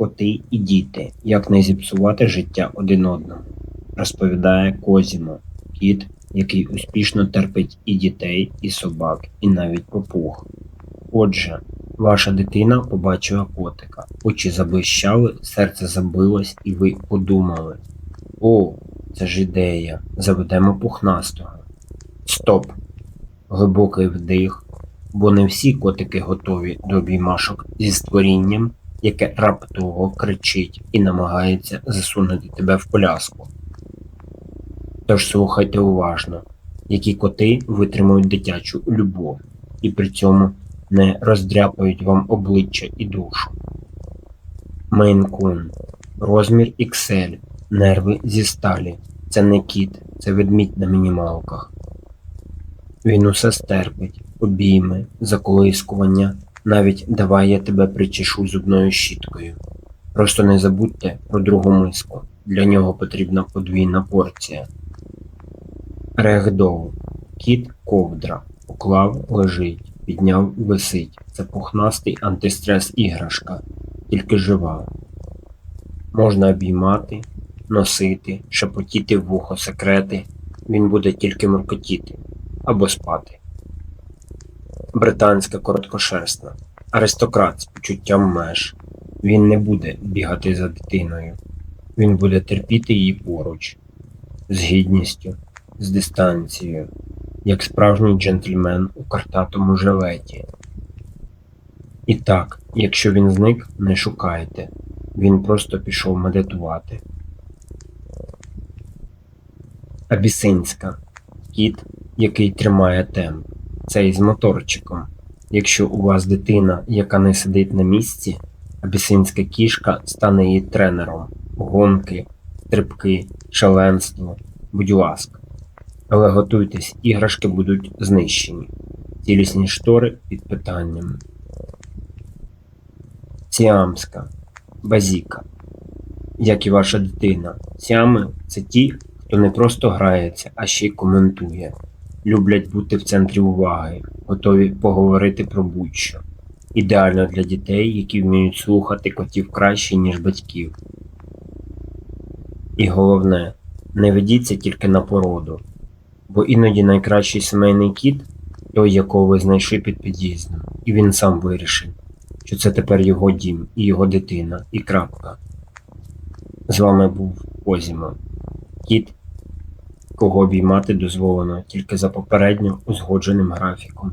коти і діти, як не зіпсувати життя один одному, розповідає Козімо, кіт, який успішно терпить і дітей, і собак, і навіть попуг. Отже, ваша дитина побачила котика, очі заблищали, серце забилось, і ви подумали: О, це ж ідея, заведемо пухнастого. Стоп! Глибокий вдих, бо не всі котики готові до обіймашок зі створінням, яке раптово кричить і намагається засунути тебе в коляску. Тож слухайте уважно, які коти витримують дитячу любов і при цьому не роздряпають вам обличчя і душу. Мейн-кун, розмір XL, нерви зі сталі. Це не кіт, це ведмідь на мінімалках. Він усе стерпить, обійми, заколискування, навіть давай я тебе причешу зубною щіткою. Просто не забудьте про другу миску. Для нього потрібна подвійна порція. Регдоу. Кіт ковдра. Поклав, лежить, підняв, висить. Це пухнастий антистрес іграшка, тільки жива. Можна обіймати, носити, шепотіти в вухо секрети. Він буде тільки муркотіти або спати. Британська короткошерстна. Аристократ з почуттям меж. Він не буде бігати за дитиною. Він буде терпіти її поруч, з гідністю, з дистанцією, як справжній джентльмен у картатому жилеті. І так, якщо він зник, не шукайте. Він просто пішов медитувати. Абісинська. Кіт, який тримає темп. Цей з моторчиком. Якщо у вас дитина, яка не сидить на місці, абісинська кішка стане її тренером. Гонки, стрибки, шаленство. Будь ласка. Але готуйтесь, іграшки будуть знищені. Цілісні штори під питанням. Сіамська. Базіка. Як і ваша дитина. Сіами це ті, хто не просто грається, а ще й коментує. Люблять бути в центрі уваги, готові поговорити про будь-що. Ідеально для дітей, які вміють слухати котів краще, ніж батьків. І головне, не ведіться тільки на породу, бо іноді найкращий сімейний кіт той, якого ви знайшли під під'їздом, і він сам вирішив, що це тепер його дім і його дитина, і крапка. З вами був Озімо. Кіт, кого обіймати дозволено тільки за попередньо узгодженим графіком.